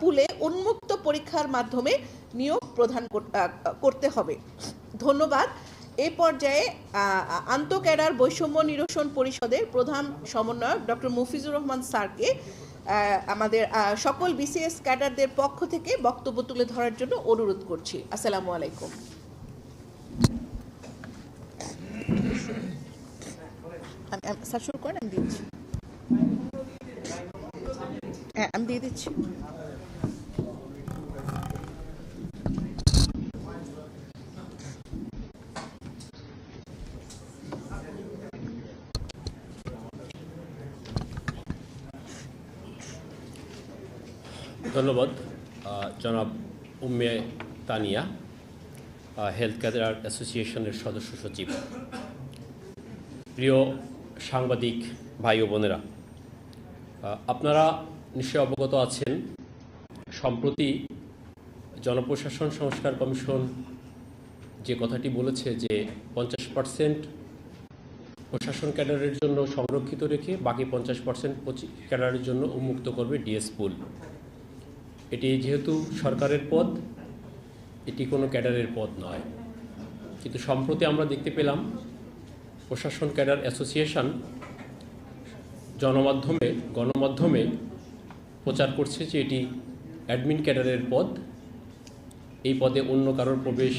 পুলে উন্মুক্ত পরীক্ষার মাধ্যমে নিয়োগ প্রদান করতে হবে। ধন্যবাদ। এই পর্যায়ে আহ, আন্তঃ বৈষম্য নিরসন পরিষদের প্রধান সমন্বয়ক ডক্টর মুফিজুর রহমান স্যারকে আমাদের সকল বিসিএস ক্যাডারদের পক্ষ থেকে বক্তব্য তুলে ধরার জন্য অনুরোধ করছি। আসসালামু আলাইকুম। স্যার শুরু করেন আমি দিচ্ছি। হ্যাঁ আমি দিয়ে দিচ্ছি। ধন্যবাদ জনাব উম্মে তানিয়া হেলথ ক্যাডার অ্যাসোসিয়েশনের সদস্য সচিব। প্রিয় সাংবাদিক ভাই ও বোনেরা আপনারা নিশ্চয় অবগত আছেন, সম্প্রতি জনপ্রশাসন সংস্কার কমিশন যে কথাটি বলেছে যে পঞ্চাশ পার্সেন্ট প্রশাসন ক্যাডারের জন্য সংরক্ষিত রেখে বাকি পঞ্চাশ পার্সেন্ট ক্যাডারের জন্য উন্মুক্ত করবে ডিএস পুল। এটি যেহেতু সরকারের পদ এটি কোনো ক্যাডারের পদ নয়। কিন্তু সম্প্রতি আমরা দেখতে পেলাম, প্রশাসন ক্যাডার অ্যাসোসিয়েশন জনমাধ্যমে, গণমাধ্যমে প্রচার করছে যে এটি অ্যাডমিন ক্যাডারের পদ। এই পদে অন্য কারোর প্রবেশ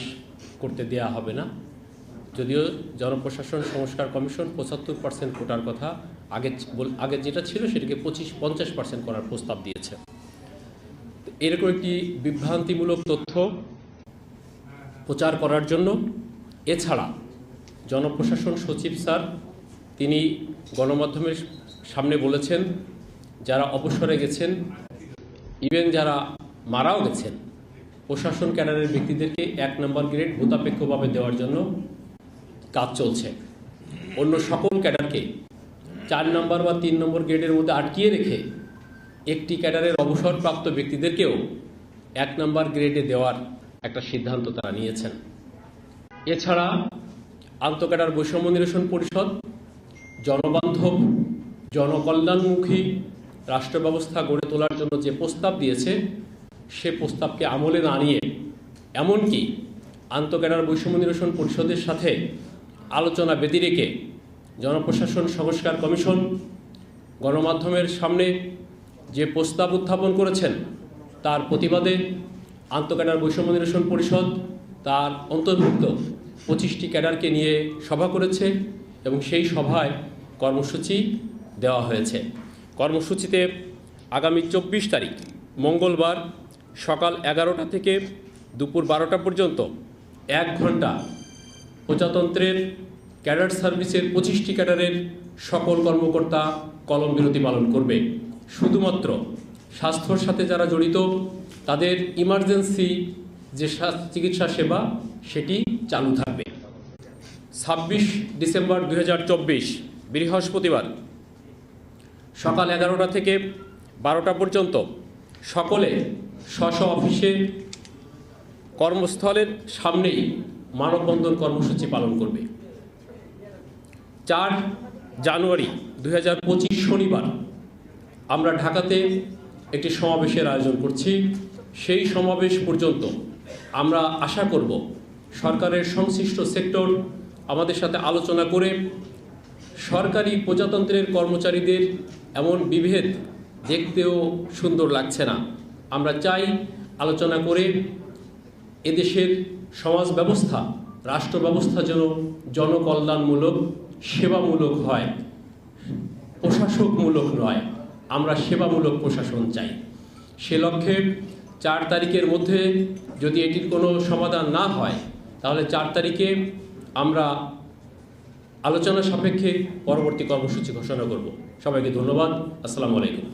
করতে দেয়া হবে না। যদিও জনপ্রশাসন, সংস্কার কমিশন পঁচাত্তর পার্সেন্ট কোটার কথা আগে আগে যেটা ছিল সেটাকে পঁচিশ পঞ্চাশ পার্সেন্ট করার প্রস্তাব দিয়েছে। এরকম একটি বিভ্রান্তিমূলক তথ্য প্রচার করার জন্য। এছাড়া জনপ্রশাসন সচিব স্যার, তিনি গণমাধ্যমের সামনে বলেছেন, যারা অবসরে গেছেন ইভেন যারা মারাও গেছেন, প্রশাসন ক্যাডারের ব্যক্তিদেরকে এক নম্বর গ্রেড ভূতাপেক্ষভাবে দেওয়ার জন্য কাজ চলছে। অন্য সকল ক্যাডারকে চার নম্বর বা তিন নম্বর গ্রেডের মধ্যে আটকিয়ে রেখে একটি ক্যাডারের অবসরপ্রাপ্ত ব্যক্তিদেরকেও এক নম্বর গ্রেডে দেওয়ার একটা সিদ্ধান্ত তারা নিয়েছেন। এছাড়া আন্তঃক্যাডার বৈষম্য নিরসন পরিষদ, জনবান্ধব জনকল্যাণমুখী রাষ্ট্র ব্যবস্থা গড়ে তোলার জন্য যে প্রস্তাব দিয়েছে, সে প্রস্তাবকে আমলে না নিয়ে, এমনকি আন্তঃক্যাডার বৈষম্য নিরসন পরিষদের সাথে আলোচনা ব্যতি রেখে জনপ্রশাসন সংস্কার কমিশন গণমাধ্যমের সামনে যে প্রস্তাব উত্থাপন করেছেন, তার প্রতিবাদে আন্তঃক্যাডার বৈষম্য নিরসন পরিষদ তার অন্তর্ভুক্ত পঁচিশটি ক্যাডারকে নিয়ে সভা করেছে এবং সেই সভায় কর্মসূচি দেওয়া হয়েছে। কর্মসূচিতে আগামী চব্বিশ তারিখ, মঙ্গলবার সকাল এগারোটা থেকে দুপুর বারোটা পর্যন্ত এক ঘণ্টা প্রজাতন্ত্রের ক্যাডার সার্ভিসের পঁচিশটি ক্যাডারের সকল কর্মকর্তা কলম বিরতি পালন করবে। শুধুমাত্র স্বাস্থ্যর সাথে যারা জড়িত, তাদের ইমার্জেন্সি যে চিকিৎসা সেবা, সেটি চালু থাকবে। ছাব্বিশ ডিসেম্বর দু হাজার চব্বিশ, বৃহস্পতিবার সকাল এগারোটা থেকে বারোটা পর্যন্ত সকলে স্ব অফিসে, কর্মস্থলের সামনেই মানববন্ধন কর্মসূচি পালন করবে। চার জানুয়ারি দু হাজার পঁচিশ শনিবার আমরা ঢাকাতে একটি সমাবেশের আয়োজন করছি। সেই সমাবেশ পর্যন্ত আমরা আশা করব সরকারের সংশ্লিষ্ট সেক্টর আমাদের সাথে আলোচনা করে সরকারি প্রজাতন্ত্রের কর্মচারীদের এমন বিভেদ দেখতেও সুন্দর লাগছে না। আমরা চাই আলোচনা করে এদেশের সমাজ ব্যবস্থা, রাষ্ট্র ব্যবস্থা যেন জনকল্যাণমূলক, সেবামূলক হয়, প্রশাসকমূলক নয়। আমরা সেবামূলক প্রশাসন চাই। সে লক্ষ্যে চার তারিখের মধ্যে যদি এটির কোনো সমাধান না হয়, তাহলে চার তারিখে আমরা আলোচনা সাপেক্ষে পরবর্তী কর্মসূচি ঘোষণা করব। সবাইকে ধন্যবাদ। আসসালামু আলাইকুম।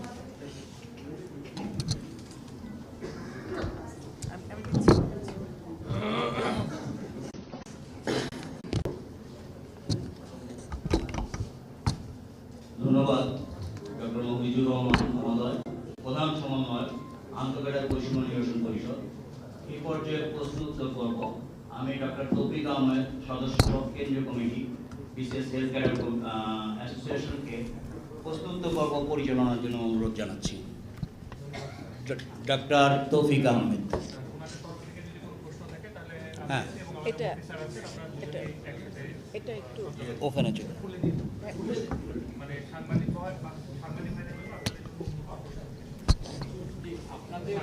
ধন্যবাদ রহমান প্রধান পরিষদ। এই প্রস্তুত করব আমি ডক্টর তৌফিক আহমেদ, সদস্য, কেন্দ্রীয় কমিটি। বিশেষ হেলথ অ্যাসোসিয়েশনকে প্রস্তুত পর্ব পরিচালনার জন্য অনুরোধ জানাচ্ছি। ডাক্তার তৌফিক আহমেদ। হ্যাঁ। এটা এটা এটা একটু ওখানে চলে। আপনাদের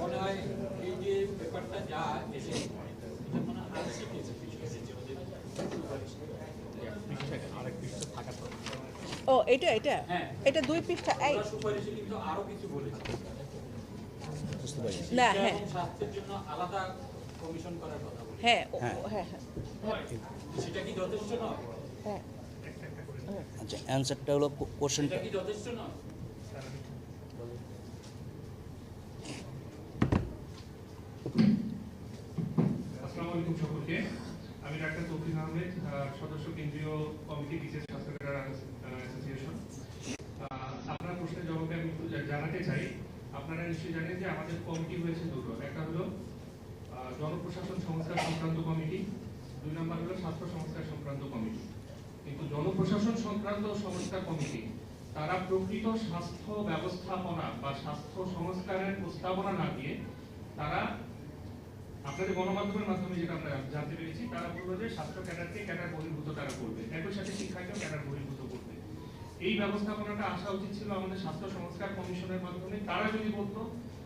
মনে হয় এই যে ব্যাপারটা যা এসে এটা মনে হয় আংশিক এসেছে ওদের ও এটা এটা হ্যাঁ। এটা দুই পৃষ্ঠা এই। কিন্তু আরও কিছু বলেছে। না হ্যাঁ স্বাস্থ্যের জন্য আলাদা কমিশন করার কথা হ্যাঁ হ্যাঁ। হ্যাঁ হ্যাঁ। সেটা কি যথেষ্ট নয়? হ্যাঁ। আচ্ছা অ্যান্সারটা হলো কোশ্চেনটা কি যথেষ্ট নয়? আসসালামু আলাইকুম সকলকে। আমি ডাক্তার তৌফিক আহমেদ সদস্য কেন্দ্রীয় কমিটি বিশেষ স্বাস্থ্য ক্যাডার অ্যাসোসিয়েশন। আপনার প্রশ্নের জবাবে আমি জানাতে চাই। আপনারা নিশ্চয়ই জানেন যে আমাদের কমিটি হয়েছে দুটো। একটা হলো জনপ্রশাসন সংস্কার সংক্রান্ত কমিটি, দুই নম্বর হলো স্বাস্থ্য সংস্কার সংক্রান্ত কমিটি। কিন্তু জনপ্রশাসন সংক্রান্ত সংস্কার কমিটি, তারা প্রকৃত স্বাস্থ্য ব্যবস্থাপনা বা স্বাস্থ্য সংস্কারের প্রস্তাবনা না দিয়ে তারা আপনাদের গণমাধ্যমের মাধ্যমে যেটা আমরা জানতে পেরেছি, তারা বলল যে স্বাস্থ্য ক্যাডারকে ক্যাডার বহির্ভূত তারা করবে, একই সাথে শিক্ষাকেও ক্যাডার বহির্ভূত করবে। এই ব্যবস্থাপনাটা আসা উচিত ছিল আমাদের স্বাস্থ্য সংস্কার কমিশনের মাধ্যমে। তারা যদি বলতো,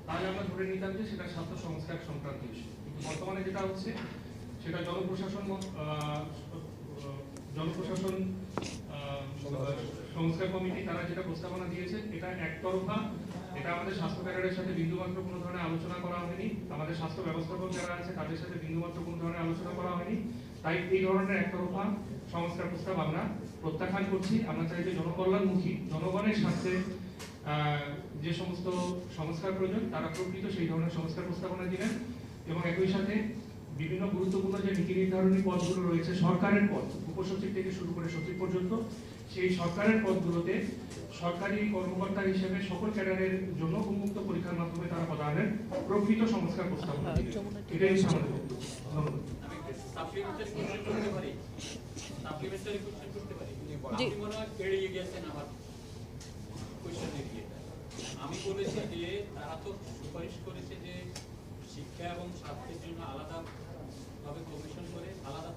তাহলে আমরা ধরে নিতাম যে সেটা স্বাস্থ্য সংস্কার সংক্রান্ত ইস্যু। কিন্তু বর্তমানে যেটা হচ্ছে, সেটা জনপ্রশাসন জনপ্রশাসন সংস্কার কমিটি, তারা যেটা প্রস্তাবনা দিয়েছে, এটা একতরফা এটা আমাদের স্বাস্থ্য ক্যাডারের সাথে বিন্দুমাত্র কোনো ধরনের আলোচনা করা হয়নি। আমাদের স্বাস্থ্য ব্যবস্থাপক যারা আছে, তাদের সাথে বিন্দুমাত্র কোনো ধরনের আলোচনা করা হয়নি। তাই এই ধরনের একতরফা সংস্কার প্রস্তাব আমরা প্রত্যাখ্যান করছি। আমরা চাই যে জনকল্যাণমুখী, জনগণের স্বার্থে যে সমস্ত সংস্কার প্রয়োজন, তারা প্রকৃত সেই ধরনের সংস্কার প্রস্তাবনা দিলেন এবং একই সাথে বিভিন্ন গুরুত্বপূর্ণ যে নীতি নির্ধারণী পদগুলো রয়েছে সরকারের পদ উপসচিব থেকে শুরু করে সচিব পর্যন্ত সেই সরকারের পদগুলোতে সরকারি কর্মকর্তা হিসেবে সকল ক্যাডারের জন্য উন্মুক্ত পরীক্ষার মাধ্যমে তারা পদায়নের প্রকৃত সংস্কার প্রস্তাবনা এটাই হচ্ছে আমাদের আমি বলেছি যে তারা তো সুপারিশ করেছে যে শিক্ষা এবং স্বাস্থ্যের জন্য আলাদা ভাবে কমিশন করে আলাদা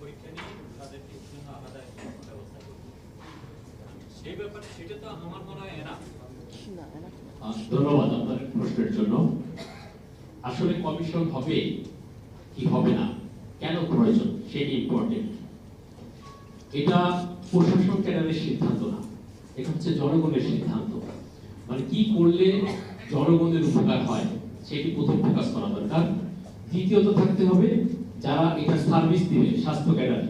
পরীক্ষা নিয়ে তাদেরকে জন্য আলাদা ব্যবস্থা করবে সেই ব্যাপারে সেটা তো আমার মনে হয় আহ, ধন্যবাদ আপনার প্রশ্নের জন্য। আসলে কমিশন হবে কি হবে না? কেন প্রয়োজন? সেটি ইম্পর্টেন্ট এটা প্রশাসন ক্যাডারের সিদ্ধান্ত না। এটা হচ্ছে জনগণের সিদ্ধান্ত। মানে কি করলে জনগণের উপকার হয় সেটি প্রথম ফোকাস করা দরকার। দ্বিতীয়ত থাকতে হবে যারা এটা সার্ভিস দিবে স্বাস্থ্য ক্যাডার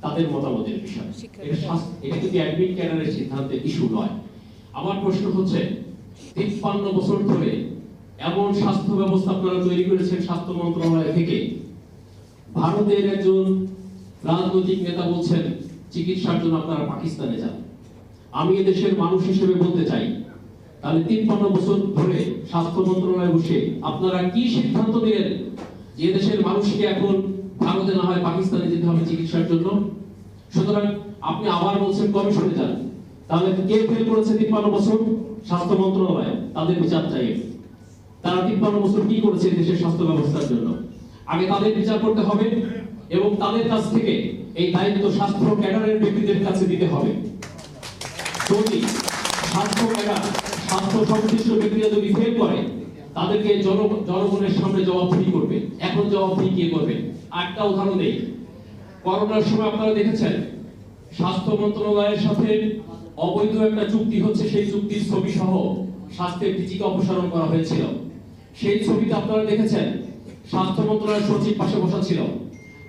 তাদের মতামতের বিষয়। এটা স্বাস্থ্য- এটা কিন্তু অ্যাডমিট ক্যাডারের সিদ্ধান্তের ইস্যু নয় আমার প্রশ্ন হচ্ছে তিপ্পান্ন বছর ধরে এমন স্বাস্থ্য ব্যবস্থা আপনারা তৈরি করেছেন স্বাস্থ্য মন্ত্রণালয় থেকে। ভারতের একজন রাজনৈতিক নেতা বলছেন চিকিৎসার জন্য আপনারা পাকিস্তানে যান। আমি দেশের মানুষ হিসেবে বলতে চাই তাহলে তিপ্পান্ন বছর ধরে স্বাস্থ্য মন্ত্রণালয়ে বসে আপনারা কি সিদ্ধান্ত দিলেন যে দেশের মানুষকে এখন ভারতে না হয় পাকিস্তানে যেতে হবে চিকিৎসার জন্য, সুতরাং আপনি আবার বলছেন কমিশনে যান। তাহলে কে ফেল করেছে তিপ্পান্ন বছর? স্বাস্থ্য মন্ত্রণালয়, তাদের বিচার চাই। তারা তিপ্পান্ন বছর কি করেছে দেশের স্বাস্থ্য ব্যবস্থার জন্য? আগে তাদের বিচার করতে হবে এবং তাদের কাছ থেকে এই দায়িত্ব স্বাস্থ্য ক্যাডারের ব্যক্তিদের কাছে দিতে হবে। যদি স্বাস্থ্য ক্যাডার, স্বাস্থ্য সংশ্লিষ্ট ব্যক্তিরা যদি ফেল করে তাদেরকে জনগণের সামনে জবাবদিহি করবে। এখন জবাবদিহি কে করবে? একটা উদাহরণ দেই। করোনার সময় আপনারা দেখেছেন, স্বাস্থ্য মন্ত্রণালয়ের সাথে অবৈধ একটা চুক্তি হচ্ছে, সেই চুক্তির ছবি সহ স্বাস্থ্যের ডিজিকে অপসারণ করা হয়েছিল। সেই ছবিতে আপনারা দেখেছেন, স্বাস্থ্য মন্ত্রণালয়ের সচিব পাশে বসা ছিল।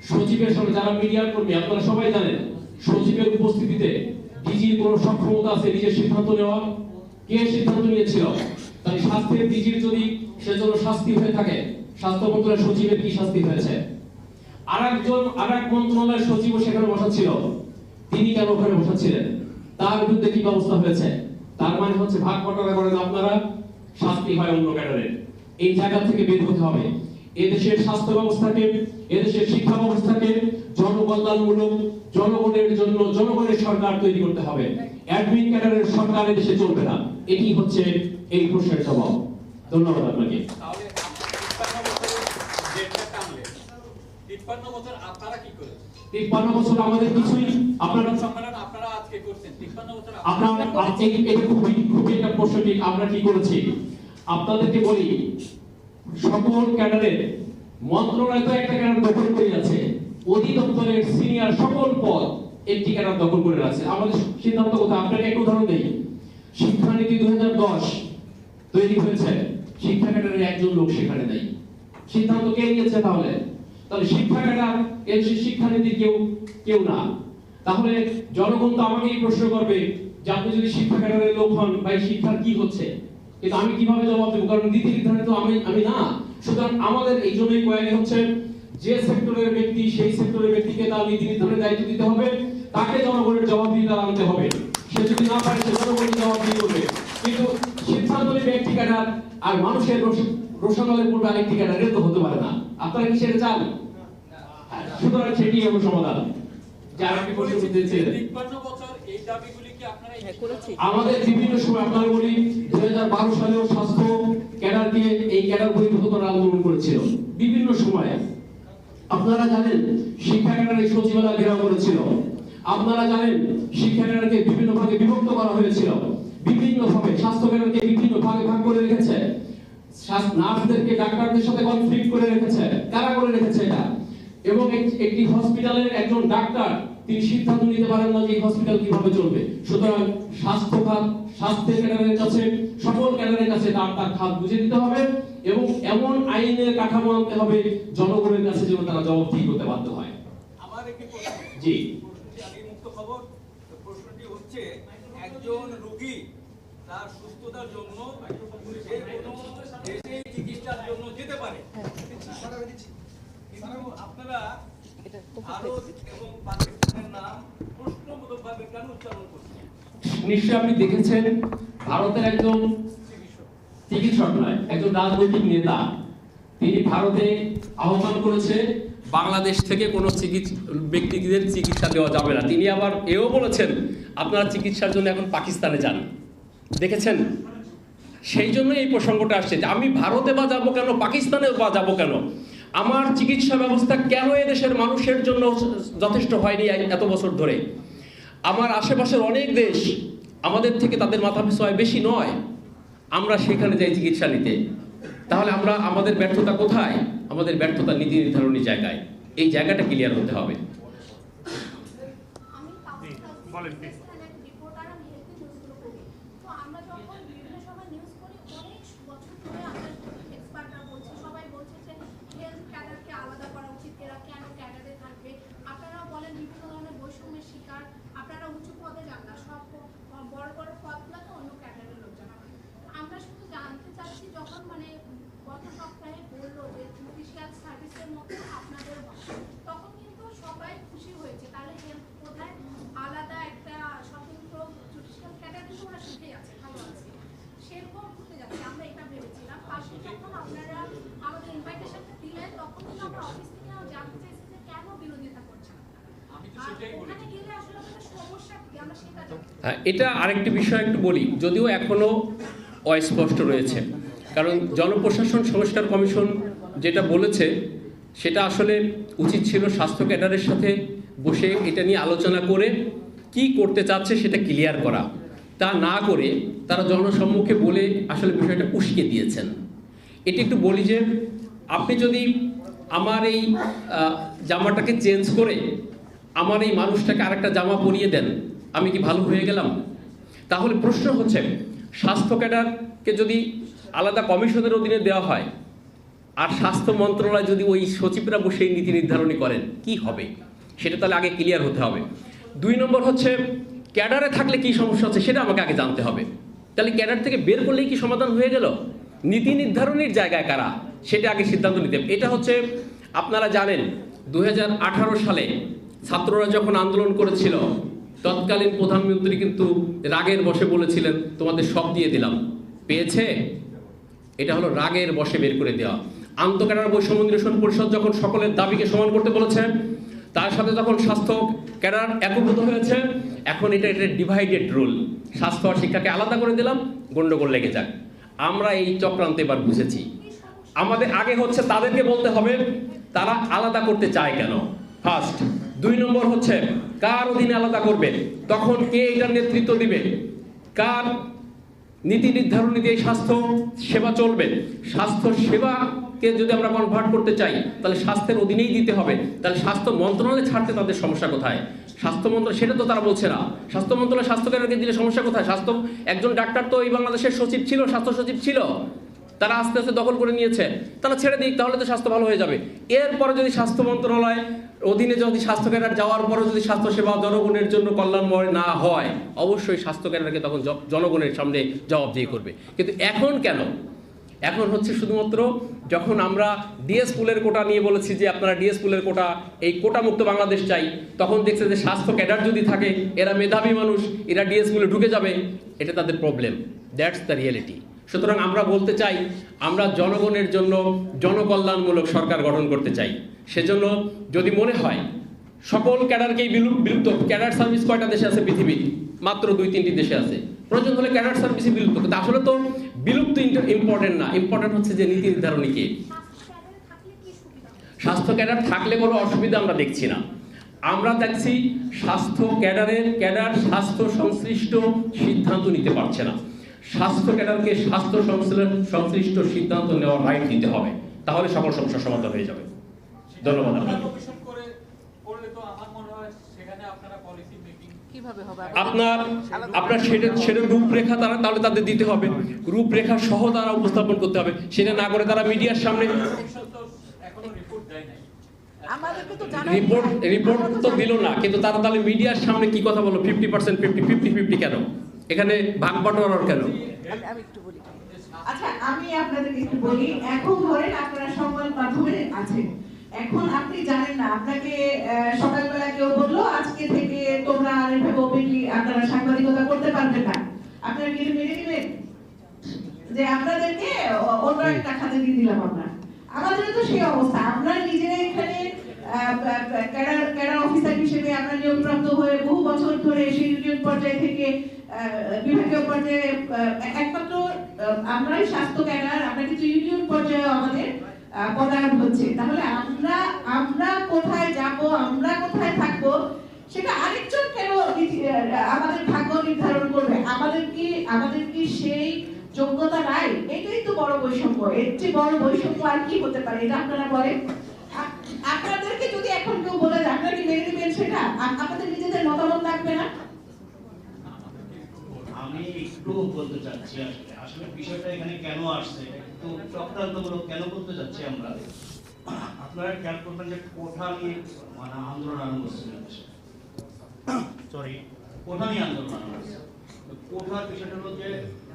সচিবের সঙ্গে যারা মিডিয়ার কর্মী, আপনারা সবাই জানেন, সচিবের উপস্থিতিতে ডিজির কোনো সক্ষমতা আছে, নিজের সিদ্ধান্ত নেওয়া কে সিদ্ধান্ত নিয়েছিল? তাই স্বাস্থ্যের ডিজির যদি সেজন্য শাস্তি হয়ে থাকে, স্বাস্থ্য মন্ত্রণালয়ের সচিবের কি শাস্তি হয়েছে? আরেকজন, আরেক মন্ত্রণালয়ের সচিব সেখানে বসা ছিল তিনি কেন ওখানে বসা ছিলেন তার বিরুদ্ধে কি ব্যবস্থা হয়েছে? তার মানে হচ্ছে ভাগ বটরা করেন আপনারা, শাস্তি হয় অন্য ক্যাডারের এই জায়গা থেকে বের হতে হবে। এদেশের স্বাস্থ্য ব্যবস্থাকে, এদেশের শিক্ষা ব্যবস্থাকে জনকল্যাণমূলক, জনগণের জন্য, জনগণের সরকার তৈরি করতে হবে। অ্যাডমিন ক্যাডারের সরকার এদেশে চলবে না। এটি হচ্ছে এই প্রশ্নের জবাব ধন্যবাদ আপনাকে। তিপ্পান্ন বছর আপনারা কি করেছেন? তিপ্পান্ন বছর আমাদের কিছুই আপনারা আপনারা সম্মেলন আপনারা আজকে করছেন। তিপ্পান্ন বছর আপনার আপনি এটা খুবই খুবই একটা প্রশ্ন আমরা কি করেছি? আপনাদেরকে বলি সকল ক্যাডারের মন্ত্রণালয় তো একটা ক্যাডার দখল করে আছে। অধিদপ্তরের সিনিয়র সকল পদ একটি ক্যাডার দখল করে আছে। আমাদের সিদ্ধান্ত কথা আপনাকে একটা উদাহরণ দেই। শিক্ষানীতি দুই হাজার দশ তৈরি হয়েছে। শিক্ষা ক্যাডারের একজন লোক সেখানে নেই। সিদ্ধান্ত কে নিয়েছে তাহলে? তাহলে শিক্ষা ক্যাডার এর শিক্ষানীতি কেউ কেউ না। তাহলে জনগণ তো আমাকেই প্রশ্ন করবে যে আপনি যদি শিক্ষা ক্যাডারের লোক হন বা শিক্ষার কি হচ্ছে? কিন্তু আমি কীভাবে জবাব দেবো? কারণ নীতি নির্ধারণে তো আমি আমি না। সুতরাং আমাদের এই জন্যই কয়েক হচ্ছে যে সেক্টরের ব্যক্তি, সেই সেক্টরের ব্যক্তিকে তার নীতি নির্ধারণের দায়িত্ব দিতে হবে। তাকে জনগণের জবাব দিয়ে আনতে হবে। সে যদি না পারে, সে জনগণের জবাব দিয়ে করবে। কিন্তু ক্যাডার আর মানুষের ক্যাডার এটা তো হতে পারে না। আপনারা কি সেটা চান? সুতরাং সেটি হবে সমাধান। যার আপনি প্রশ্ন করতে চেয়েছিলেন তিপ্পান্ন বছর এই দাবিগুলি কি আপনারা হ্যাঁ আমাদের বিভিন্ন সময় আপনারা বলি দুই হাজার বারো সালেও স্বাস্থ্য ক্যাডারকে এই ক্যাডার বহির্ভূত করার আন্দোলন করেছিল। বিভিন্ন সময়ে। আপনারা জানেন শিক্ষা ক্যাডারের সচিবালয় ঘেরাও করেছিল। আপনারা জানেন শিক্ষা ক্যাডারকে বিভিন্ন ভাগে বিভক্ত করা হয়েছিল। বিভিন্ন ভাবে স্বাস্থ্য ক্যাডারকে বিভিন্ন ভাগে ভাগ করে রেখেছে স্বাস্থ্য- নার্সদেরকে ডাক্তারদের সাথে কনফ্লিক্ট করে রেখেছে। কারা করে রেখেছে এটা? এবং একটি হসপিটালের একজন ডাক্তার তিনি সিদ্ধান্ত নিতে পারেন না যে হসপিটাল কীভাবে চলবে। সুতরাং স্বাস্থ্য খাত স্বাস্থ্যের ক্যাডারের কাছে সকল ক্যাডারের কাছে তার তার খাত বুঝে দিতে হবে এবং এমন আইনের কাঠামো আনতে হবে জনগণের কাছে যেন তারা জবাবদিহি করতে বাধ্য হয়। আমার একটি জি। মুক্ত খবর। প্রশ্নটি হচ্ছে একজন রোগী তার সুস্থতার জন্য কোনো দেশে চিকিৎসার জন্য যেতে পারে। কিন্তু আপনারা ভারত এবং পাকিস্তানের নাম কেন উচ্চারণ করছেন? নিশ্চয়ই আপনি দেখেছেন, ভারতের একজন চিকিৎসক নয়, একজন রাজনৈতিক নেতা। তিনি ভারতে আহ্বান করেছে, বাংলাদেশ থেকে কোনো চিকিৎসা ব্যক্তিদের চিকিৎসা দেওয়া যাবে না। তিনি আবার এও বলেছেন, আপনারা চিকিৎসার জন্য এখন পাকিস্তানে যান। দেখেছেন? সেই জন্য এই প্রসঙ্গটা আসছে যে আমি ভারতে বা যাব কেন? পাকিস্তানে বা যাব কেন? আমার চিকিৎসা ব্যবস্থা কেন এদেশের মানুষের জন্য যথেষ্ট হয়নি এত বছর ধরে? আমার আশেপাশের অনেক দেশ আমাদের থেকে তাদের মাথা পিছু আয় বেশি নয়। আমরা সেখানে যাই চিকিৎসা নিতে। তাহলে আমরা আমাদের ব্যর্থতা কোথায়? আমাদের ব্যর্থতা নীতি নির্ধারণী জায়গায়। এই জায়গাটা ক্লিয়ার হতে হবে। আমি বলেন, বলেন please. রিপোর্টার আমি হেলথ নিউজগুলো করি তো আমরা যখন বিভিন্ন সময় নিউজ করি অনেক বছর ধরে আমরা এক্সপার্টরা বলছে সবাই বলছে যে হেলথ ক্যাডারকে আলাদা করা উচিত এরা কেন ক্যাডারে থাকবে আপনারা বলেন বিভিন্ন ধরনের বৈষম্যের শিকার আপনারা উঁচু পদে যান না সব প- বড় বড় পদগুলোতে অন্য ক্যাডারের লোকজন হবে আমরা শুধু জানতে চাচ্ছি যখন মানে গত সপ্তাহে বলল যে জুডিশিয়াল সার্ভিসের মতো আপনাদের তখন কিন্তু সবাই খুশি হয়েছে। তাহলে হেলথ কোথায় আলাদা একটা স্বতন্ত্র জুডিশিয়াল ক্যাডার ওরা শিখে আছে ভালো আছে। সেরকম হতে যাচ্ছে আমরা এটা ভেবেছিলাম। পাশে যখন আপনারা আমাদের ইনভাইটেশনটা দিলেন তখন কিন্তু আমরা অফিস থেকে জানতে চাইছি যে কেন বিরোধিতা করছেন আর সেটাই বলি ওখানে গেলে আসলে আমাদের সমস্যা কি? আমরা সেটা জানতে এটা আরেকটি বিষয় একটু বলি যদিও এখনও অস্পষ্ট রয়েছে। কারণ জনপ্রশাসন সংস্কার কমিশন যেটা বলেছে, সেটা আসলে উচিত ছিল স্বাস্থ্য ক্যাডারের সাথে বসে এটা নিয়ে আলোচনা করে কি করতে চাচ্ছে সেটা ক্লিয়ার করা। তা না করে তারা জনসম্মুখে বলে আসলে বিষয়টা উস্কে দিয়েছেন। এটি একটু বলি যে, আপনি যদি আমার এই জামাটাকে চেঞ্জ করে আমার এই মানুষটাকে আরেকটা জামা পরিয়ে দেন, আমি কি ভালো হয়ে গেলাম? তাহলে প্রশ্ন হচ্ছে, স্বাস্থ্য ক্যাডারকে যদি আলাদা কমিশনের অধীনে দেওয়া হয়। আর স্বাস্থ্য মন্ত্রণালয় যদি ওই সচিবরা বসে নীতি নির্ধারণী করেন, কি হবে? সেটা তাহলে আগে ক্লিয়ার হতে হবে। দুই নম্বর হচ্ছে, ক্যাডারে থাকলে কি সমস্যা হচ্ছে সেটা আমাকে আগে জানতে হবে। তাহলে ক্যাডার থেকে বের করলেই কি সমাধান হয়ে গেল? নীতি নির্ধারণীর জায়গায় কারা? সেটা আগে সিদ্ধান্ত নিতে। এটা হচ্ছে, আপনারা জানেন দু হাজার আঠারো সালে ছাত্ররা যখন আন্দোলন করেছিল, তৎকালীন প্রধানমন্ত্রী কিন্তু রাগের বসে বলেছিলেন, তোমাদের সব দিয়ে দিলাম। পেয়েছে? এটা হলো রাগের বসে বের করে দেওয়া। আন্তঃক্যাডার বৈষম্য নিরসন পরিষদ যখন সকলের দাবিকে সমান করতে বলেছে, তার সাথে যখন স্বাস্থ্য ক্যাডার একীভূত হয়েছে, এখন এটা এটা ডিভাইডেড রুল স্বাস্থ্য আর শিক্ষাকে আলাদা করে দিলাম গণ্ডগোল লেগে যাক। আমরা এই চক্রান্ত এবার বুঝেছি। আমাদের আগে হচ্ছে তাদেরকে বলতে হবে, তারা আলাদা করতে চায় কেন? ফার্স্ট দুই নম্বর হচ্ছে, কার অধীনে আলাদা করবে? তখন কে এটার নেতৃত্ব দিবে? কার নীতি নির্ধারণ দিয়ে স্বাস্থ্য সেবা চলবে। স্বাস্থ্য সেবাকে যদি আমরা কনভার্ট করতে চাই, তাহলে স্বাস্থ্যের অধীনেই দিতে হবে। তাহলে স্বাস্থ্য মন্ত্রণালয়ে ছাড়তে তাদের সমস্যা কোথায়? স্বাস্থ্য মন্ত্রণালয়, সেটা তো তারা বলছে না। স্বাস্থ্য মন্ত্রণালয় স্বাস্থ্য কেন্দ্রকে দিলে সমস্যা কোথায়? স্বাস্থ্য, একজন ডাক্তার তো এই বাংলাদেশের সচিব ছিল, স্বাস্থ্য সচিব ছিল। তারা আস্তে আস্তে দখল করে নিয়েছে। তারা ছেড়ে দিক, তাহলে তো স্বাস্থ্য ভালো হয়ে যাবে। এরপরে যদি স্বাস্থ্য মন্ত্রণালয় অধীনে যদি স্বাস্থ্য কেন্দ্র যাওয়ার পরে যদি স্বাস্থ্য সেবা জনগণের জন্য কল্যাণময় না হয়, অবশ্যই স্বাস্থ্য কেন্দ্রকে তখন জনগণের সামনে জবাবদিহি করবে। কিন্তু এখন কেন? এখন হচ্ছে শুধুমাত্র যখন আমরা ডিএস পুলের কোটা নিয়ে বলেছি যে আপনারা ডিএস পুলের কোটা, এই কোটা মুক্ত বাংলাদেশ চাই, তখন দেখছে যে স্বাস্থ্য ক্যাডার যদি থাকে, এরা মেধাবী মানুষ, এরা ডিএস পুলে ঢুকে যাবে। এটা তাদের প্রবলেম দ্যাটস দ্য রিয়েলিটি সুতরাং আমরা বলতে চাই, আমরা জনগণের জন্য জনকল্যাণমূলক সরকার গঠন করতে চাই। সেজন্য যদি মনে হয়, সকল ক্যাডারকেই বিলুপ বিলুপ্ত, ক্যাডার সার্ভিস কয়টা দেশে আছে পৃথিবীর? মাত্র দুই, তিনটি দেশে আছে। প্রয়োজন হলে ক্যাডার সার্ভিসই বিলুপ্ত। কিন্তু আসলে তো বিলুপ্ত ইম্পর্টেন্ট না। ইম্পর্টেন্ট হচ্ছে যে নীতি নির্ধারণী কে? স্বাস্থ্য ক্যাডারে থাকলে কি সুবিধা স্বাস্থ্য ক্যাডার থাকলে কোনো অসুবিধা আমরা দেখছি না। আমরা দেখছি স্বাস্থ্য ক্যাডারের, ক্যাডার স্বাস্থ্য সংশ্লিষ্ট সিদ্ধান্ত নিতে পারছে না। স্বাস্থ্য ক্যাডারকে স্বাস্থ্য সংশ্লিষ্ট সংশ্লিষ্ট সিদ্ধান্ত নেওয়ার রাইট দিতে হবে। তাহলে সকল সমস্যার সমাধান হয়ে যাবে। ধন্যবাদ আপনাকে। কমিশন করে করলে তো আমার মনে হয় সেখানে আপনারা পলিসি মেকিং কীভাবে আপনার আপনার সেটা সেটা রূপরেখা তারা তাহলে তাদের দিতে হবে। রূপরেখা সহ তারা উপস্থাপন করতে হবে। সেটা না করে তারা মিডিয়ার সামনে কমিশন তো এখনও রিপোর্ট দেয় নাই। আমাদেরকে তো জানাই রিপোর্ট রিপোর্ট তো দিল না। কিন্তু তারা তাহলে মিডিয়ার সামনে কি কথা বলো fifty percent fifty fifty fifty কেন? এখানে ভাগ বাটোয়ারার কেন? আচ্ছা আমি আপনাদেরকে একটু বলি, এখন ধরেন আপনারা সংবাদ মাধ্যমে আছেন। এখন আপনি জানেন না, আপনাকে সকালবেলা কেউ বলল, আজকে থেকে তোমরা আর ওপেনলি আপনারা সাংবাদিকতা করতে না। আপনারা মেনে যে আপনাদেরকে অন্য একটা খাতে দিয়ে দিলাম আমরা। আমাদের তো সেই অবস্থা। আমরা নিজেরা এখানে ক্যাডার ক্যাডার অফিসার হিসেবে আমরা নিয়োগপ্রাপ্ত হয়ে বহু বছর ধরে সেই ইউনিয়ন পর্যায় থেকে বিভাগীয় পর্যায়ে একমাত্র আমরাই স্বাস্থ্য ক্যাডার, আমরা কিন্তু ইউনিয়ন পর্যায়ে আমাদের পদায়ন হচ্ছে। তাহলে আমরা আমরা কোথায় যাব, আমরা কোথায় থাকব, সেটা আরেকজন কেন আমাদের ভাগ্য নির্ধারণ করবে? আমাদের কি আমাদের কি সেই যোগ্যতা নাই? এটাই তো বড় বৈষম্য। এর চেয়ে বড় বৈষম্য আর কি হতে পারে, এটা আপনারা বলেন। আপনাদেরকে যদি এখন কেউ বলে যে আপনারা কি মেনে নেবেন সেটা? আপনাদের নিজেদের মতামত লাগবে না। আমি একটু বলতে চাচ্ছি আসলে আসলে বিষয়টা এখানে কেন আসছে একটু চক্রান্তমূলক কেন বলতে চাচ্ছি আমরা? আপনারা খেয়াল করবেন যে কোঠা নিয়ে মানে আন্দোলন আরম্ভ হচ্ছিল সরি কোঠা নিয়ে আন্দোলন আরম্ভ হচ্ছে। কোঠার বিষয়টা হলো যে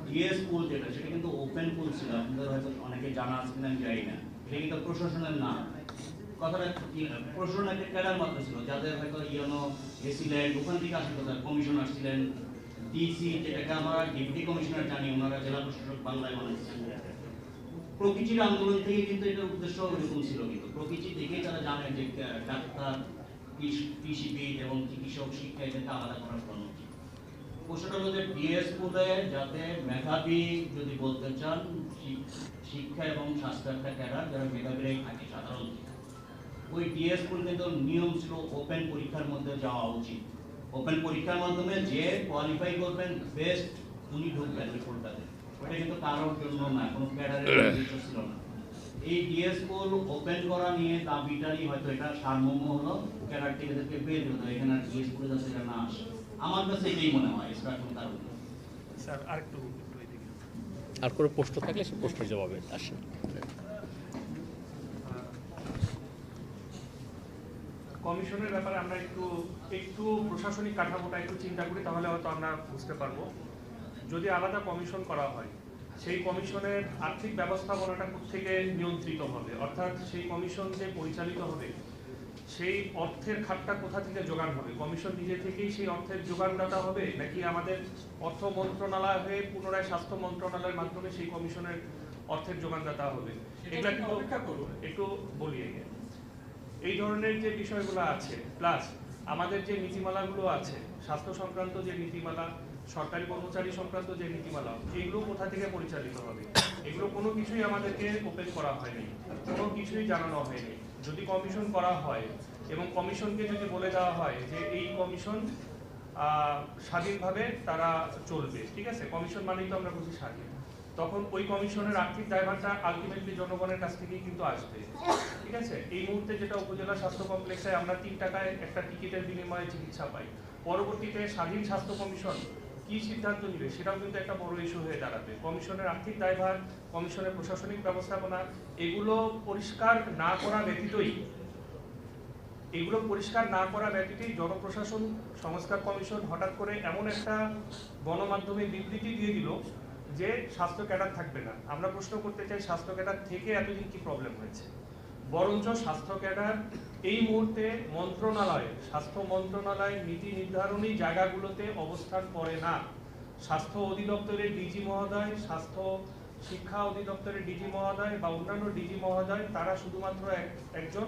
ডিএস পুল যেটা, সেটা কিন্তু ওপেন পুল ছিল। আপনাদের হয়তো অনেকে জানা আছে কিনা আমি না। এটা কিন্তু প্রশাসনের না। কথাটা প্রশাসন একটা ক্যাডার মাত্র ছিল যাদের হয়তো ইয়নো গেছিলেন, ওখান থেকে আসলে কোথায় কমিশনার ছিলেন। ডিসি যেটাকে আমরা ডেপুটি কমিশনার জানি, ওনারা জেলা প্রশাসক বাংলায় বানাচ্ছেন প্রকৃতির আন্দোলন থেকে কিন্তু এটার উদ্দেশ্য ওরকম ছিল কিন্তু প্রকৃতি দেখেই তারা জানেন যে ডাক্তার, কৃষ- কৃষিবিদ এবং চিকিৎসক, শিক্ষা এদেরকে আলাদা করার জন্য। প্রশ্নটা হলো যে ডিএস স্কুলে যাতে মেধাবী যদি বলতে চান শিক্ষা এবং স্বাস্থ্য একটা ক্যাডার, যারা মেধাবীরাই থাকে সাধারণত। ওই ডিএস স্কুল কিন্তু নিয়ম ছিল ওপেন পরীক্ষার মধ্যে যাওয়া উচিত। ওপেন পরীক্ষার মাধ্যমে যে কোয়ালিফাই করবেন বেস্ট উনি ঢুকবেন ওই স্কুলটাতে ওটা কিন্তু কারোর জন্য না কোনো ক্যাডারের ছিল না। এই ডিএস স্কুল ওপেন করা নিয়ে দাবিটারই হয়তো এটা সারমর্ম হলো ক্যাডার থেকে এদেরকে বের হতো এখানে আর ডিএস স্কুলে যাতে এটা না আসে। আমার কাছে এটাই মনে হয় এছাড়া কোনো কারণ। স্যার আরেকটু একটু আর কোনো প্রশ্ন থাকলে সে প্রশ্নের জবাবে আসেন। কমিশনের ব্যাপারে আমরা একটু একটু প্রশাসনিক কাঠামোটা একটু চিন্তা করি তাহলে হয়তো আমরা বুঝতে পারব। যদি আলাদা কমিশন করা হয় সেই কমিশনের আর্থিক ব্যবস্থাপনাটা থেকে নিয়ন্ত্রিত হবে? অর্থাৎ সেই কমিশন যে পরিচালিত হবে সেই অর্থের খাতটা কোথা থেকে জোগান হবে? কমিশন নিজে থেকেই সেই অর্থের যোগানদাতা হবে নাকি আমাদের অর্থ মন্ত্রণালয় হয়ে পুনরায় স্বাস্থ্য মন্ত্রণালয়ের মাধ্যমে সেই কমিশনের অর্থের যোগানদাতা হবে? এগুলা কিন্তু অপেক্ষা করুন। একটু বলি আগে। এই ধরনের যে বিষয়গুলো আছে প্লাস আমাদের যে নীতিমালাগুলো আছে, স্বাস্থ্য সংক্রান্ত যে নীতিমালা, সরকারি কর্মচারী সংক্রান্ত যে নীতিমালা, এগুলো কোথা থেকে পরিচালিত হবে? এগুলো কোনো কিছুই আমাদেরকে ওপেন করা হয়নি কোনো কিছুই জানানো হয়নি। যদি কমিশন করা হয় এবং কমিশনকে যদি বলে দেওয়া হয় যে এই কমিশন স্বাধীনভাবে তারা চলবে, ঠিক আছে? কমিশন মানেই তো আমরা বুঝি স্বাধীন। তখন ওই কমিশনের আর্থিক দায়ভারটা আলটিমেটলি জনগণের কাছ থেকেই কিন্তু আসবে। ঠিক আছে? এই মুহূর্তে যেটা উপজেলা স্বাস্থ্য কমপ্লেক্সে আমরা তিন টাকায় একটা টিকিটের বিনিময়ে চিকিৎসা পাই। পরবর্তীতে স্বাধীন স্বাস্থ্য কমিশন কি সিদ্ধান্ত নিবে সেটাও কিন্তু একটা বড় ইস্যু হয়ে দাঁড়াবে। কমিশনের আর্থিক দায়ভার, কমিশনের প্রশাসনিক ব্যবস্থাপনা, এগুলো পরিষ্কার না করা ব্যতীতই, এগুলো পরিষ্কার না করা ব্যতীতই জনপ্রশাসন, সংস্কার কমিশন হঠাৎ করে এমন একটা গণমাধ্যমে বিবৃতি দিয়ে দিল যে স্বাস্থ্য ক্যাডার থাকবে না। আমরা প্রশ্ন করতে চাই, স্বাস্থ্য ক্যাডার থেকে এতদিন কি প্রবলেম হয়েছে? বরঞ্চ স্বাস্থ্য ক্যাডার এই মুহূর্তে মন্ত্রণালয়, স্বাস্থ্য মন্ত্রণালয় নীতি নির্ধারণী জায়গাগুলোতে অবস্থান করে না। স্বাস্থ্য অধিদপ্তরের ডিজি মহোদয়, স্বাস্থ্য শিক্ষা অধিদপ্তরের ডিজি মহোদয় বা অন্যান্য ডিজি মহোদয়, তারা শুধুমাত্র এক- একজন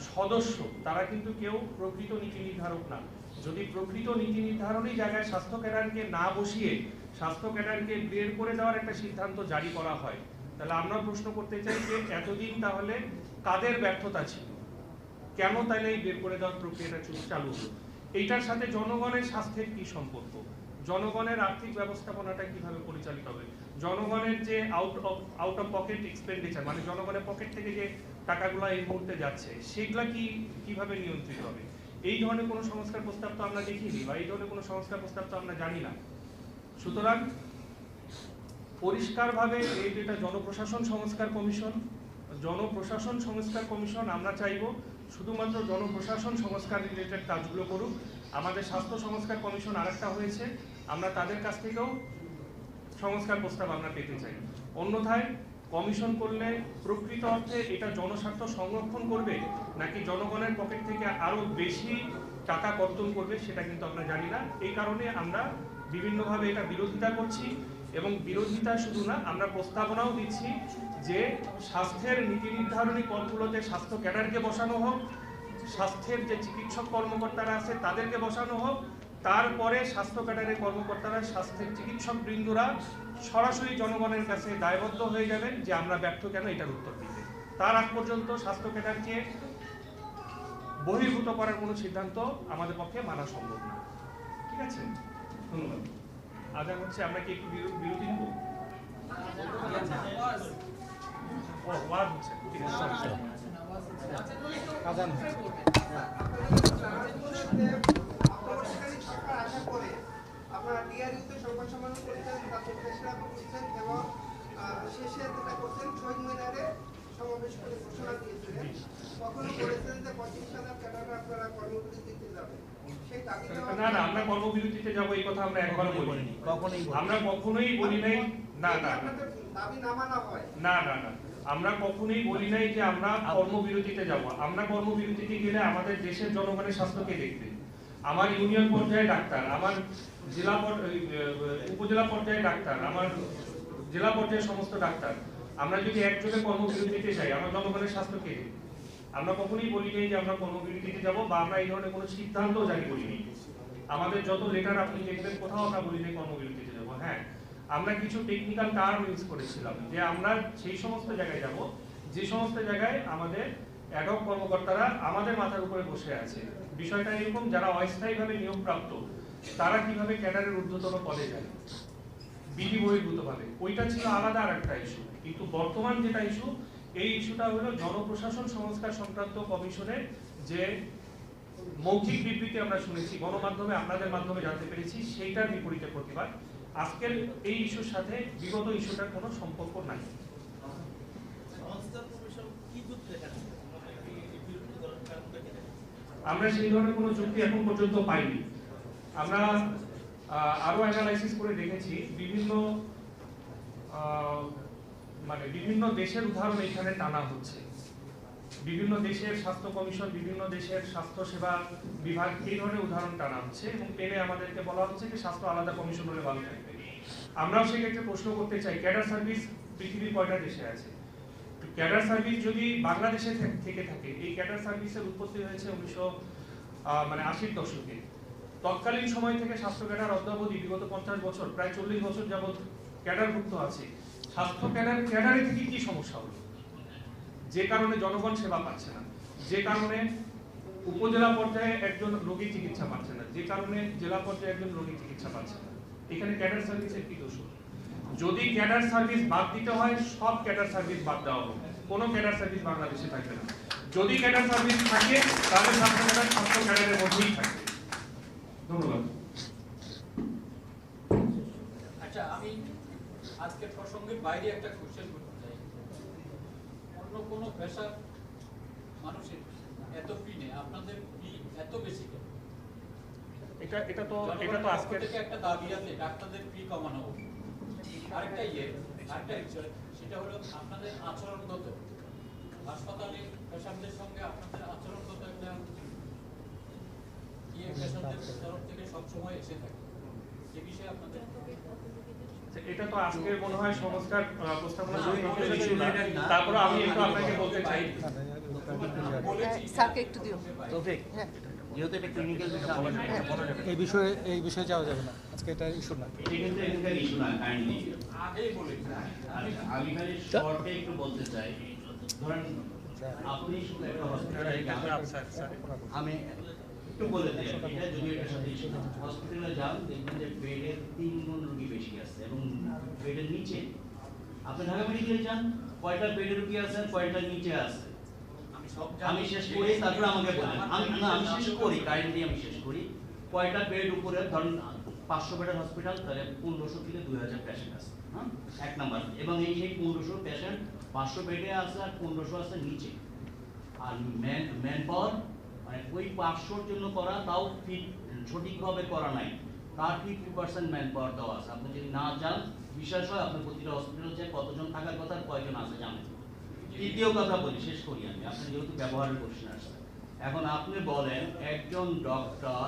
সদস্য। তারা কিন্তু কেউ প্রকৃত নীতি নির্ধারক না। যদি প্রকৃত নীতি নির্ধারণী জায়গায় স্বাস্থ্য ক্যাডারকে না বসিয়ে স্বাস্থ্য ক্যাডারকে বের করে দেওয়ার একটা সিদ্ধান্ত জারি করা হয়, তাহলে আমরা প্রশ্ন করতে চাই যে এতদিন তাহলে কাদের ব্যর্থতা ছিল? কেন তাহলে এই বের করে দেওয়ার প্রক্রিয়াটা চালু হলো? এইটার সাথে জনগণের স্বাস্থ্যের কি সম্পর্ক? জনগণের আর্থিক ব্যবস্থাপনাটা কীভাবে পরিচালিত হবে? জনগণের যে out of out of pocket expenditure মানে জনগণের পকেট থেকে যে টাকাগুলো এই মুহূর্তে যাচ্ছে, সেগুলা কি, কীভাবে নিয়ন্ত্রিত হবে? এই ধরনের কোনো সংস্কার প্রস্তাব তো আমরা দেখিনি বা এই ধরনের কোনো সংস্কার প্রস্তাব তো আমরা জানি না। সুতরাং পরিষ্কারভাবে এই যেটা জনপ্রশাসন সংস্কার কমিশন, জনপ্রশাসন সংস্কার কমিশন আমরা চাইব শুধুমাত্র জনপ্রশাসন সংস্কার রিলেটেড কাজগুলো করুক। আমাদের স্বাস্থ্য সংস্কার কমিশন আরেকটা হয়েছে, আমরা তাদের কাছ থেকেও সংস্কার প্রস্তাব আমরা পেতে চাই। অন্যথায় কমিশন করলে প্রকৃত অর্থে এটা জনস্বার্থ সংরক্ষণ করবে, নাকি জনগণের পকেট থেকে আরও বেশি টাকা কর্তন করবে সেটা কিন্তু আমরা জানি না। এই কারণে আমরা বিভিন্নভাবে এটা বিরোধিতা করছি এবং বিরোধিতা শুধু না, আমরা প্রস্তাবনাও দিচ্ছি যে স্বাস্থ্যের নীতি নির্ধারণী পদগুলোতে স্বাস্থ্য ক্যাডারকে বসানো হোক, স্বাস্থ্যের যে চিকিৎসক কর্মকর্তারা আছে তাদেরকে বসানো হোক তারপরে স্বাস্থ্য ক্যাডারের কর্মকর্তারা স্বাস্থ্যের চিকিৎসক বৃন্দরা সরাসরি জনগণের কাছে দায়বদ্ধ হয়ে যাবেন যে আমরা ব্যর্থ কেন এটার উত্তর দিতে। তার আগ পর্যন্ত স্বাস্থ্য ক্যাডারকে বহির্ভূত করার কোনো সিদ্ধান্ত আমাদের পক্ষে মানা সম্ভব না। ঠিক আছে? ধন্যবাদ। আজান হচ্ছে আমরা কি একটু বিরো- বিরতি নেব? ওয়াজ হচ্ছে ঠিক আছে চলো, চলো। আপনারা সেখানে সরকার আসার পরে আপনারা ডিআরইউতে সংবাদ সম্মেলন করেছেন তাতে ফেসলা করছেন এবং শেষে যেটা করছেন শহীদ মিনারে সমাবেশ করে ঘোষণা দিয়েছিলেন। কখনো বলেছেন যে পঁচিশ হাজার ক্যাডার আপনারা কর্মবিরতিতে যাবেন। না না আমরা কর্মবিরতিতে যাব এই কথা আমরা একবারও বলিনি। আমরা কখনোই বলি নাই না না না। না না না না। আমরা কখনোই বলি নাই যে আমরা কর্মবিরতিতে যাব। আমরা কর্মবিরতিতে গেলে আমাদের দেশের জনগণের স্বাস্থ্যকে দেখবে। আমার ইউনিয়ন পর্যায়ে ডাক্তার, আমার জেলা উপজেলা পর্যায়ে ডাক্তার, আমার জেলা পর্যায়ে সমস্ত ডাক্তার। আমরা যদি একযোগে কর্মবিরতিতে চাই, আমার জনগণের স্বাস্থ্যকে দেখবে আমরা কখনোই বলি নাই যে আমরা কর্মবিরতিতে যাব বা আমরা এই ধরনের কোনো সিদ্ধান্তও জারি করিনি আমাদের যত লেটার আপনি দেখবেন, কোথাও আমরা বলি নাই কর্মবিরতিতে যাব। হ্যাঁ আমরা কিছু টেকনিক্যাল টার্ম ইউজ করেছিলাম যে আমরা সেই সমস্ত জায়গায় যাব, যে সমস্ত জায়গায় আমাদের অ্যাডক কর্মকর্তারা আমাদের মাথার উপরে বসে আছে। বিষয়টা এরকম, যারা অস্থায়ীভাবে নিয়োগপ্রাপ্ত, তারা কীভাবে ক্যাডারের ঊর্ধ্বতন পদে যায়? বিধি বহির্ভূতভাবে। ওইটা ছিল আলাদা আর একটা ইস্যু কিন্তু বর্তমান যেটা ইস্যু এই ইস্যুটা হলো জনপ্রশাসন সংস্কার সংক্রান্ত কমিশনের যে মৌখিক বিবৃতি আমরা শুনেছি, গণমাধ্যমে, আপনাদের মাধ্যমে জানতে পেরেছি, সেইটার বিপরীতে প্রতিবাদ। আজকের এই ইস্যুর সাথে বিগত ইস্যুটার কোনো সম্পর্ক নাই। আমরা সেই ধরনের কোনো চুক্তি এখন পর্যন্ত পাইনি। আমরা আহ, আরও অ্যানালাইসিস করে দেখেছি বিভিন্ন মানে বিভিন্ন দেশের উদাহরণ এখানে টানা হচ্ছে। বিভিন্ন দেশের স্বাস্থ্য কমিশন বিভিন্ন দেশের স্বাস্থ্য সেবা বিভাগ এই ধরনের উদাহরণ টানা হচ্ছে এবং টেনে আমাদেরকে বলা হচ্ছে যে স্বাস্থ্য আলাদা কমিশন হলে ভালো থাকবে। আমরাও সেক্ষেত্রে প্রশ্ন করতে চাই ক্যাডার সার্ভিস পৃথিবীর কয়টা দেশে আছে? ক্যাডার সার্ভিস যদি বাংলাদেশে থেকে থাকে, এই ক্যাডার সার্ভিসের উৎপত্তি হয়েছে উনিশশো মানে আশির দশকে। তৎকালীন সময় থেকে স্বাস্থ্য ক্যাডার অদ্যাবধি বিগত পঞ্চাশ বছর, প্রায় চল্লিশ বছর যাবৎ ক্যাডারভুক্ত আছে। স্বাস্থ্য ক্যাডার ক্যাডারে থেকে কি সমস্যা হলো? যে কারণে জনগণ সেবা পাচ্ছে না। যে কারণে উপজেলা পর্যায়ে একজন রোগী চিকিৎসা পাচ্ছে না। যে কারণে জেলা পর্যায়ে একজন রোগী চিকিৎসা পাচ্ছে না। এখানে ক্যাডার সার্ভিসের কি দোষ? যদি ক্যাডার সার্ভিস বাদ দিতে হয় সব ক্যাডার সার্ভিস বাদ দেওয়া হবে। কোনো ক্যাডার সার্ভিস বাংলাদেশে থাকবে না। যদি ক্যাডার সার্ভিস থাকে তাহলে স্বাস্থ্য ক্যাডার স্বাস্থ্য ক্যাডারের মধ্যেই থাকবে। ধন্যবাদ। আচ্ছা আমি আজকের প্রসঙ্গের বাইরে একটা কোশ্চেন করতে চাই। অন্য কোনো পেশার মানুষের এত ফি নেই আপনাদের ফি এত বেশি কেন? এটা এটা তো এটা তো আজকে থেকে একটা দাবি আছে ডাক্তারদের ফি কমানো হোক। আরেকটা ইয়ে আরেকটা বিষয় সেটা হলো আপনাদের আচরণগত। হাসপাতালে পেশেন্টদের সঙ্গে আপনাদের আচরণগত একটা ইয়ে পেশেন্টদের তরফ থেকে সবসময় এসে থাকে। সে বিষয়ে আপনাদের আচ্ছা, এটা তো আজকে মনে হয় সংস্কার প্রস্তাবনা সংক্রান্ত ইস্যু না তারপরে আমি একটু আপনাকে বলতে চাই। স্যারকে একটু দিও। যেহেতু এটা ক্লিনিক্যাল বিষয় এই বিষয়ে এই বিষয়ে যাওয়া যাবে না। আজকে এটা ইস্যু না। আচ্ছা, আমি একটু বলতে চাই ধরেন আপনি শুধু একটা হসপিটালে আমি একটু বলে দিই এটা যদি এটার সাথে হসপিটালে যান দেখবেন যে বেডের তিন গুণ রুগী বেশি আছে এবং বেডের নিচে আপনি ঢাকা মেডিকেলে যান কয়টা বেডে রুগী আছে আর কয়টা নিচে আছে? আমি শেষ করি, তারপরে আমাকে বলেন। আমি না, আমি শেষ করি কাইন্ডলি আমি শেষ করি। কয়টা বেড উপরে, ধরুন, পাঁচশো বেডের হসপিটাল তাহলে পনেরোশো থেকে দুই হাজার আছে হ্যাঁ? এক নাম্বার। এবং এই সেই পনেরোশো পাঁচশো বেডে আছে আর পনেরোশো আছে নিচে। আর ম্যান ম্যান পাওয়ার মানে ওই পাঁচশোর জন্য করা, তাও ঠিক সঠিকভাবে করা নাই। তার ফিফটি পার্সেন্ট ম্যান পাওয়ার দেওয়া আছে। আপনি যদি না যান, বিশ্বাস হয় আপনি প্রতিটা হসপিটাল যে কতজন থাকার কথা কয়জন আছে জানেন। তৃতীয় কথা বলি, শেষ করি আমি। আপনি যেহেতু ব্যবহারের কোশ্চেন আসছে এখন আপনি বলেন, একজন ডক্টর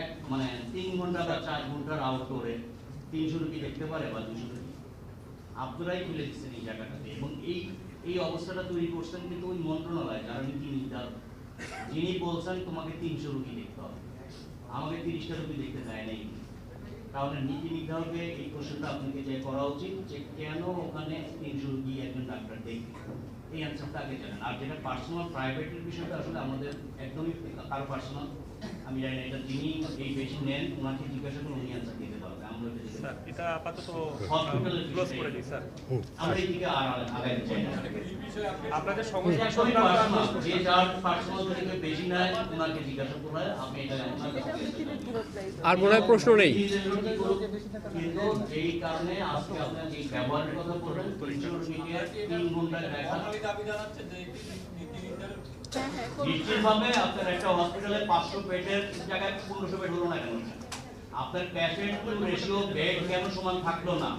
এক মানে তিন ঘণ্টা বা চার ঘণ্টার আউটডোরে তিনশো রুগী দেখতে পারে বা দুশো রুগী আপনারাই তুলে দিচ্ছেন এই জায়গাটাতে। এবং এই এই অবস্থাটা তৈরি করছেন কিন্তু ওই মন্ত্রণালয় যারা নীতি নির্ধারক যিনি বলছেন, তোমাকে তিনশো রুগী দেখতে হবে। আমাকে তিরিশটা রুগী দেখতে দেয় নাই। তাহলে নীতি নির্ধারকে এই প্রশ্নটা আপনাকে যে করা উচিত যে কেন ওখানে তিনশো রুগী একজন ডাক্তার দেখবে? এই অ্যান্সারটা আগে জানেন আর যেটা পার্সোনাল প্রাইভেটের বিষয়টা আসলে আমাদের একদমই কারও পার্সোনাল আমি জানি না, এটা যিনি এই বেশি নেন, ওনাকে জিজ্ঞাসা করুন, উনি অ্যান্সার দিতে এটা দিতে পারব না। এটা আপাতত ক্লোজ করে দিই স্যার। আমরা এই আর আগাইতে চাই না এই বিষয়ে আপনি আপনাদের সমস্যা একদমই সমাধান personal, যে যার পার্সোনাল থেকে বেশি নেয় ওনাকে জিজ্ঞাসা করে আমি এটা আর মনে হয় প্রশ্ন নেই। কিন্তু যেই কারণে আজকে আপনার যে ব্যবহারের কথা বললেন তিনশো মিনিটে তিন ঘণ্টা দেখা। দাবি জানাচ্ছে যে এটি নীতি নির্ধারক। নিশ্চিতভাবে আপনার একটা হসপিটালে পাঁচশো বেডের জায়গায় পনেরোশো বেড হলো না কেন? আপনার প্যাশেন্ট রেশিও বেড কেন সমান থাকল না?